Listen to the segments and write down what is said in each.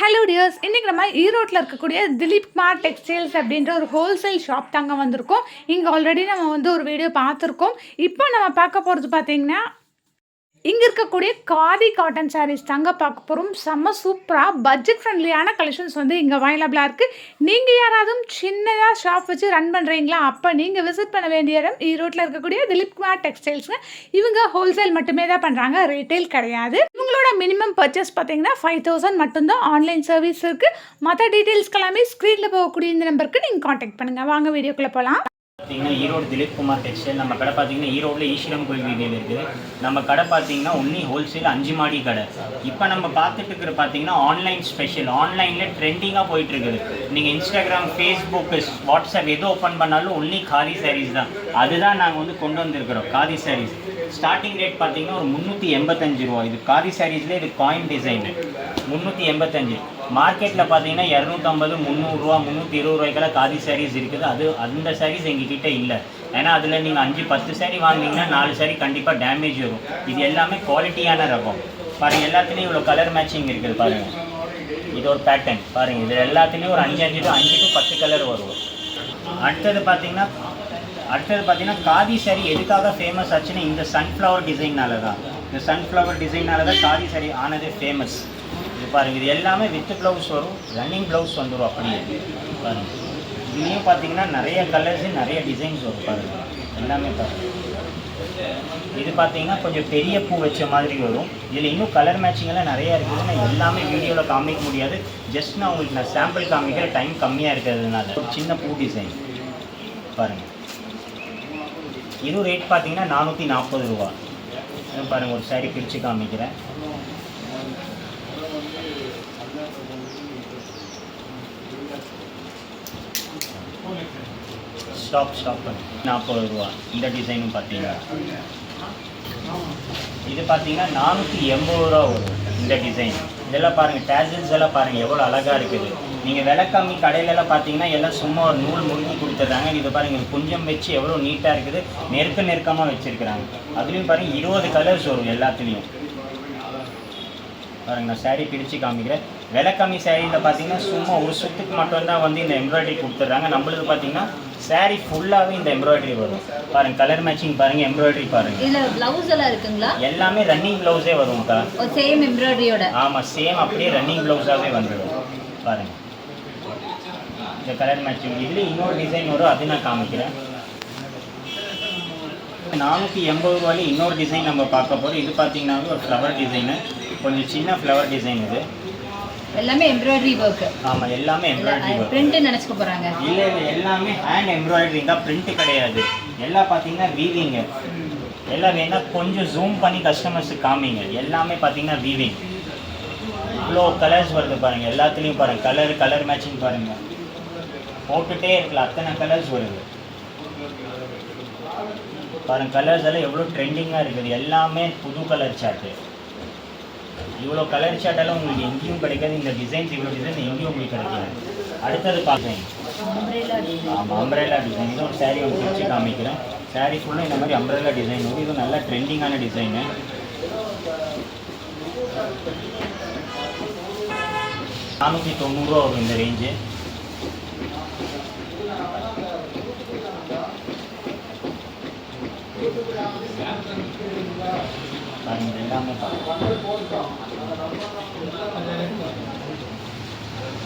Hello tears இன்றைக்கி நம்ம ஈரோட்டில் இருக்கக்கூடிய திலீப் குமார் டெக்ஸ்டைல்ஸ் அப்படின்ற ஒரு ஹோல்சேல் ஷாப் தாங்க வந்திருக்கோம். இங்கே ஆல்ரெடி நம்ம வந்து ஒரு வீடியோ பார்த்துருக்கோம். இப்போ நம்ம பார்க்க போகிறது பார்த்தீங்கன்னா இங்கே இருக்கக்கூடிய காதி காட்டன் சாரீஸ் தாங்க பார்க்க போகிறோம் செம்ம சூப்பராக பட்ஜெட் ஃப்ரெண்ட்லியான கலெக்ஷன்ஸ் வந்து இங்கே அவைலபிளாக இருக்குது நீங்கள் யாராவது சின்னதாக ஷாப் வச்சு ரன் பண்ணுறீங்களா அப்போ நீங்கள் விசிட் பண்ண வேண்டிய இடம் ஈரோட்டில் இருக்கக்கூடிய திலீப் குமார் டெக்ஸ்டைல்ஸுங்க இவங்க ஹோல்சேல் மட்டுமே தான் பண்ணுறாங்க ரீட்டைல் கிடையாது. இவங்களோட மினிமம் பர்ச்சேஸ் பார்த்தீங்கன்னா ஃபைவ் தௌசண்ட் மட்டும்தான் ஆன்லைன் சர்வீஸ் இருக்குது மற்ற டீட்டெயில்ஸ்க்கு எல்லாமே ஸ்க்ரீனில் போகக்கூடிய இந்த நம்பருக்கு நீங்கள் காண்டாக்ட் பண்ணுங்கள் வாங்க வீடியோக்குள்ளே போகலாம் பார்த்தீங்கன்னா ஈரோடு திலீப் குமார் டெக்ஸ்டைல் நம்ம கடை பார்த்தீங்கன்னா ஈரோட்டில் ஈஸ்வரம் கோயில் வீதியில் இருக்குது. நம்ம கடை பார்த்தீங்கன்னா ஒன்லி ஹோல்சேல் அஞ்சு மாடி கடை. இப்போ நம்ம பார்த்துட்டு இருக்கிற பார்த்தீங்கன்னா ஆன்லைன் ஸ்பெஷல். ஆன்லைனில் ட்ரெண்டிங்காக போயிட்டு இருக்குது நீங்கள் இன்ஸ்டாகிராம் ஃபேஸ்புக் வாட்ஸ்அப் எது ஓப்பன் பண்ணாலும் ஒன்லி காதி சாரீஸ் தான். அதுதான் நாங்கள் வந்து கொண்டு வந்திருக்கிறோம் காதி சாரீஸ் ஸ்டார்டிங் ரேட் பார்த்தீங்கன்னா ஒரு முந்நூற்றி எண்பத்தஞ்சு ரூபா இது காதி சாரீஸ்லேயே இது காயின் டிசைனு முந்நூற்றி எண்பத்தஞ்சு. மார்க்கெட்டில் பார்த்தீங்கன்னா இரநூத்தம்பது முந்நூறுரூவா முந்நூற்றி இருபது ரூபாய்க்கெல்லாம் காதி சாரீஸ் இருக்குது. அது அந்த சாரீஸ் எங்ககிட்ட இல்லை. ஏன்னா அதில் நீங்கள் அஞ்சு பத்து சாரீ வாங்குனீங்கன்னா நாலு சாரீ கண்டிப்பாக டேமேஜ் வரும். இது எல்லாமே குவாலிட்டியான ரகம். பாருங்கள் எல்லாத்துலேயும் இவ்வளோ கலர் மேட்சிங் இருக்குது பாருங்கள் இது ஒரு பேட்டர்ன் பாருங்கள் இது எல்லாத்துலேயும் ஒரு அஞ்சு அஞ்சு டு அஞ்சு டு பத்து கலர் வரும். அடுத்தது பார்த்தீங்கன்னா அடுத்தது பார்த்தீங்கன்னா காதி சாரி எதுக்காக ஃபேமஸ் ஆச்சுன்னா இந்த சன்ஃப்ளவர் டிசைனால தான் இந்த சன்ஃப்ளவர் டிசைனால தான் காதி சாரி ஆனது ஃபேமஸ் பாருங்கள் இது எல்லாமே வித் ப்ளவுஸ் வரும் ரன்னிங் ப்ளவுஸ் வந்துடும் அப்படியே. பாருங்கள் இதுலேயும் பார்த்தீங்கன்னா நிறைய கலர்ஸு நிறைய டிசைன்ஸ் வரும் பாருங்கள் எல்லாமே பாருங்கள் இது பார்த்தீங்கன்னா கொஞ்சம் பெரிய பூ வச்ச மாதிரி வரும். இதில் இன்னும் கலர் மேட்சிங்கெல்லாம் நிறையா இருக்குதுன்னா எல்லாமே வீடியோவில் காமிக்க முடியாது. ஜஸ்ட் நான் உங்களுக்கு நான் சாம்பிள் காமிக்கிற டைம் கம்மியாக இருக்கிறதுனால. ஒரு சின்ன பூ டிசைன் பாருங்கள் இதுவும் ரேட் பார்த்தீங்கன்னா நானூற்றி நாற்பது ரூபா. பாருங்கள் ஒரு சாரி பிரித்து காமிக்கிறேன். ஸ்டாப் ஸ்டாப் நாற்பது ரூபா. இந்த டிசைனும் பார்த்தீங்கன்னா இது பார்த்தீங்கன்னா நானூற்றி எண்பது ரூபா வரும் இந்த டிசைன் இதெல்லாம் பாருங்கள் டேசல்ஸ் எல்லாம் பாருங்கள் எவ்வளோ அழகாக இருக்குது. நீங்கள் விலை கம்மி கடையிலலாம் பார்த்தீங்கன்னா எல்லாம் சும்மா ஒரு நூல் முழுங்கி கொடுத்துட்றாங்க. இது பாருங்கள் கொஞ்சம் வச்சு எவ்வளோ நீட்டாக இருக்குது. நெருக்க நெருக்கமாக வச்சுருக்கிறாங்க. அதுலேயும் பாருங்கள் இருபது கலர்ஸ் வரும் எல்லாத்துலேயும். பாருங்க நான் saree பிரித்து காமிக்கிறேன். விலை கம்மி சாரியில் பார்த்தீங்கன்னா சும்மா ஒரு சுத்துக்கு மட்டும்தான் வந்து இந்த எம்ப்ராய்டரி கொடுத்துட்றாங்க. நம்மளுக்கு பார்த்தீங்கன்னா saree ஃபுல்லாகவே இந்த எம்ப்ராய்டரி வரும். பாருங்க கலர் மேட்சிங் பாருங்க எம்ப்ராய்டரி பாருங்க. இதுல பிளவுஸ் எல்லாம் இருக்குங்களா? எல்லாமே ரன்னிங் ப்ளவுஸே வரும்க்கா சேம் எம்ப்ராய்டரியோட ஆமாம் சேம் அப்படியே ரன்னிங் ப்ளவுஸாகவே வந்துடும் பாருங்க. இந்த கலர் மேட்சிங் இதுல இன்னொரு டிசைன் வரும் அது நான் காமிக்கிறேன். நானூற்றி எண்பது ரூபாயில இன்னொரு டிசைன் நம்ம பார்க்க போகிறோம் இது பார்த்தீங்கன்னாவே ஒரு ஃப்ளவர் டிசைனு கொஞ்சம் சின்ன ஃப்ளவர் டிசைன் இது. எல்லாமே எம்ப்ராய்டரி ஒர்க் ஆமாம் எல்லாமே எம்ப்ராய்டரி வரும் பிரிண்ட் நினைச்சுக்க போறாங்க. இல்லை இல்லை எல்லாமே ஹேண்ட் எம்ப்ராய்டரி தான் பிரிண்ட் கிடையாது. எல்லாம் பார்த்தீங்கன்னா வீவிங்க எல்லாம் வேணா கொஞ்சம் ஜூம் பண்ணி கஸ்டமர்ஸுக்கு காமிங்க. எல்லாமே பார்த்தீங்கன்னா வீவிங் இவ்வளோ கலர்ஸ் வருது பாருங்க எல்லாத்துலேயும் பாருங்க. கலர் கலர் மேட்சிங் பாருங்க. போட்டுட்டே இருக்கலாம். அத்தனை கலர்ஸ் வருது. பாருங்க கலர்ஸ் எல்லாம் எவ்வளோ ட்ரெண்டிங்காக இருக்குது. எல்லாமே புது கலர் சார்ட்டு இவ்வளோ கலர் சார்ட்டெல்லாம் உங்களுக்கு எங்கேயும் கிடைக்காது. இந்த டிசைன்ஸ் இவ்வளோ டிசைன் எங்கேயும் உங்களுக்கு கிடைக்காது. அடுத்தது பார்க்குறேன் ஆமாம் டிசைன் இது ஒரு saree ஒன்று பிரித்து காமிக்கிறேன். Saree ஃபுல்லாக இந்த மாதிரி அம்ப்ரெல்லா டிசைன் வரும் இது நல்ல ட்ரெண்டிங்கான டிசைனு நானூற்றி தொண்ணூறுரூவா வரும் இந்த ரேஞ்சு எல்லாமே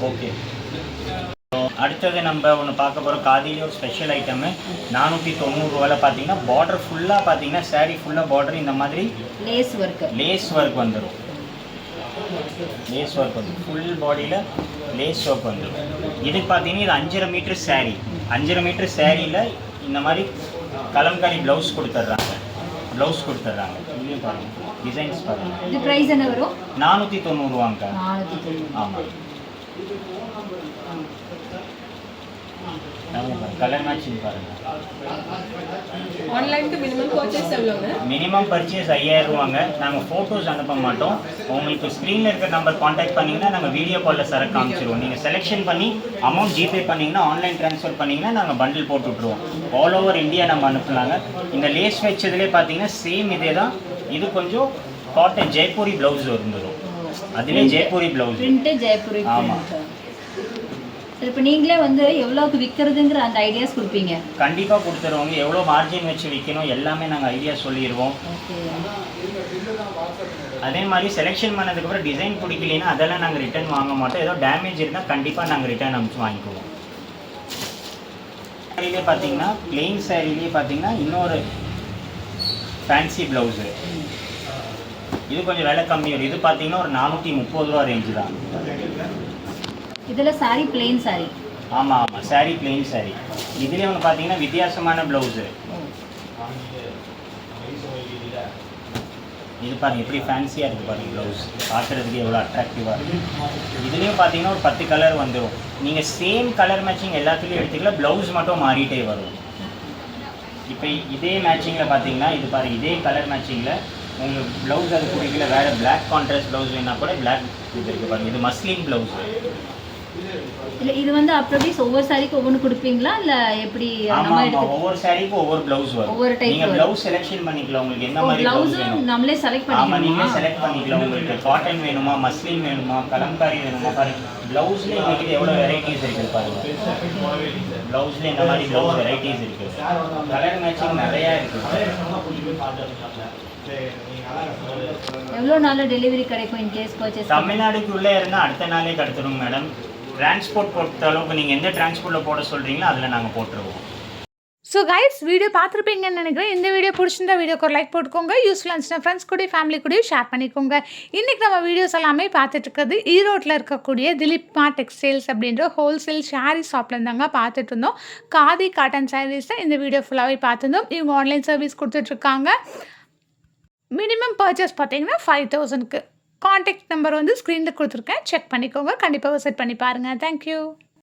ஓகே அடுத்தது நம்ம ஒன்று பார்க்க போகிறோம் காதிலே ஒரு ஸ்பெஷல் ஐட்டமு நானூற்றி தொண்ணூறுரூவாவில் பார்த்தீங்கன்னா பார்டர் ஃபுல்லாக பார்த்தீங்கன்னா saree ஃபுல்லாக பார்டர் இந்த மாதிரி லேஸ் ஒர்க் லேஸ் ஒர்க் வந்துடும் லேஸ் ஒர்க் வந்துடும் ஃபுல் பாடியில் லேஸ் ஒர்க் வந்துடும் இது பார்த்தீங்கன்னா இது அஞ்சரை மீட்டர் saree. அஞ்சரை மீட்டர் சாரியில் இந்த மாதிரி கலம்காரி ப்ளவுஸ் கொடுத்துட்றாங்க. ப்ளவுஸ் கொடுத்துட்றாங்க இதுலேயும் பாருங்கள் டிசைன்ஸ் பாருங்கள் இது பிரைஸ் என்ன வரும் நானூற்றி தொண்ணூறுவாங்க நானூத்தி தொண்ணூறு ஆமாம் கலர் மேட்சிங் பாருங்கள் ஆன்லைனுக்கு மினிமம் பர்ச்சேஸ் எவ்வளோங்க மினிமம் பர்ச்சேஸ் ஐயாயிரம் ரூபாங்க. நாங்கள் ஃபோட்டோஸ் அனுப்ப மாட்டோம். உங்களுக்கு ஸ்க்ரீனில் இருக்கிற நம்பர் காண்டாக்ட் பண்ணிங்கன்னா நாங்கள் வீடியோ காலில் சரக்கு காமிச்சிருவோம். நீங்கள் செலெக்ஷன் பண்ணி அமௌண்ட் ஜிபே பண்ணிங்கன்னா ஆன்லைன் ட்ரான்ஸ்ஃபர் பண்ணிங்கன்னா நாங்கள் பண்டில் போட்டு விட்ருவோம் ஆல் ஓவர் இந்தியா நம்ம அனுப்பலாங்க. இந்த லேஸ் வச்சதுலேயே பார்த்தீங்கன்னா சேம் இதே தான். இது கொஞ்சம் காட்டன் ஜெய்ப்பூரி ப்ளவுஸ் வந்துடும் அதுலேயும் ஜெய்ப்பூரி ப்ளவுஸ் ஜெயப்பூரி ஆமா. இப்போ நீங்களே வந்து எவ்வளோக்கு விற்கிறதுங்கிற அந்த ஐடியாஸ் கொடுப்பீங்க? கண்டிப்பாக கொடுத்துருவோங்க. எவ்வளோ மார்ஜின் வச்சு விற்கணும் எல்லாமே நாங்கள் ஐடியா சொல்லிடுவோம் அதே மாதிரி செலெக்ஷன் பண்ணதுக்கப்புறம் டிசைன் பிடிக்கலைன்னா அதெல்லாம் நாங்கள் ரிட்டர்ன் வாங்க மாட்டோம். ஏதோ டேமேஜ் இருந்தால் கண்டிப்பாக நாங்கள் ரிட்டர்ன் அனுப்பிச்சு வாங்கிக்குவோம். சாரிலே பார்த்தீங்கன்னா பிளெயின் சாரிலே பார்த்தீங்கன்னா இன்னொரு ஃபேன்சி ப்ளவுஸு இது கொஞ்சம் விலை கம்மி வரும் இது பார்த்தீங்கன்னா ஒரு நானூற்றி முப்பது ரூபா ரேஞ்சு தான். இதில் சாரி plain சாரி ஆமாம் ஆமாம் சாரி பிளெயின் சாரி இதுலேயே ஒன்று பார்த்தீங்கன்னா வித்தியாசமான ப்ளவுஸு இது பாருங்க எப்படி ஃபேன்சியாக இருக்குது பாருங்க ப்ளவுஸ் பார்க்குறதுக்கு எவ்வளோ அட்ராக்டிவாக இருக்குது இதுலேயும் பார்த்தீங்கன்னா ஒரு பத்து கலர் வந்துடும் நீங்கள் சேம் கலர் மேட்சிங் எல்லாத்துலேயும் எடுத்துக்கலாம் ப்ளவுஸ் மட்டும் மாறிட்டே வரும். இப்போ இதே மேட்சிங்கில் பார்த்தீங்கன்னா இது பாருங்கள் இதே கலர் மேட்சிங்கில் உங்களுக்கு ப்ளவுஸ் அது பிடிக்கல வேறு பிளாக் கான்ட்ராஸ்ட் ப்ளவுஸ் வேணால் கூட பிளாக் இது இருக்குது பாருங்கள் இது மஸ்லின் ப்ளவுஸ் இல்லை இது வந்து அப்படியே ஒவ்வொரு சாரிக்கு ஒவ்வொன்று கொடுப்பீங்களா? இல்லை எப்படி நம்ம எடுத்து ஒவ்வொரு சாரிக்கும் ஒவ்வொரு ப்ளவுஸ் வரும். ஒவ்வொரு நீங்கள் வரும். ப்ளவுஸ் செலெக்ஷன் பண்ணிக்கலாம். உங்களுக்கு என்ன மாதிரி ப்ளவுஸ் வேணும்? நம்மளே செலக்ட் ஆமா நீங்களே பண்ணிக்கணுமா செலக்ட் பண்ணிக்கலாம் உங்களுக்கு. காட்டன் வேணுமா மஸ்லின் வேணுமா கலம்காரி வேணுமா பாருங்க. ப்ளவுஸ்ல எங்ககிட்ட எவ்வளோ வெரைட்டிஸ் இருக்குது பாருங்க. ப்ளவுஸ்ல இந்த மாதிரி ப்ளவுஸ் வெரைட்டிஸ் இருக்கு. கலர் மேட்சிங் நிறைய இருக்கு. எவ்வளோ நாளில் டெலிவரி கிடைக்கும் இன் கேஸ் பர்ச்சேஸ் தமிழ்நாடுக்குள்ளே இருந்தால் அடுத்த நாளே கடத்துறோம் மேடம் டிரான்ஸ்போர்ட் பொறுத்த அளவுக்கு நீங்கள் எந்த டிரான்ஸ்போர்ட்டில் போட சொல்கிறீங்களோ அதில் நாங்கள் போட்டுருவோம். ஸோ கைஸ் வீடியோ பார்த்துருப்பீங்கன்னு நினைக்கிறேன். இந்த வீடியோ பிடிச்சிருந்தா வீடியோக்கு ஒரு லைக் போட்டுக்கோங்க. யூஸ்ஃபுல்லாக இருந்துச்சுன்னா ஃப்ரெண்ட்ஸ் கூட ஃபேமிலி கூடயும் ஷேர் பண்ணிக்கோங்க. இன்றைக்கி நம்ம வீடியோஸ் எல்லாமே பார்த்துட்டு இருக்கிறது ஈரோட்டில் இருக்கக்கூடிய திலீப்மா டெக்ஸ்டைல்ஸ் அப்படின்ற ஹோல்சேல் ஷாரி ஷாப்ல இருந்தாங்க பார்த்துட்டு இருந்தோம். காதி காட்டன் சாரீஸ் தான் இந்த வீடியோ ஃபுல்லாகவே பார்த்துருந்தோம். இவங்க ஆன்லைன் சர்வீஸ் கொடுத்துட்ருக்காங்க மினிமம் பர்ச்சேஸ் பார்த்தீங்கன்னா ஃபைவ் தௌசண்ட்க்கு காண்டாக்ட் நம்பர் வந்து ஸ்க்ரீனில் கொடுத்துருக்கேன். செக் பண்ணிக்கோங்க. கண்டிப்பாக விசிட் பண்ணி பாருங்கள் தேங்க்யூ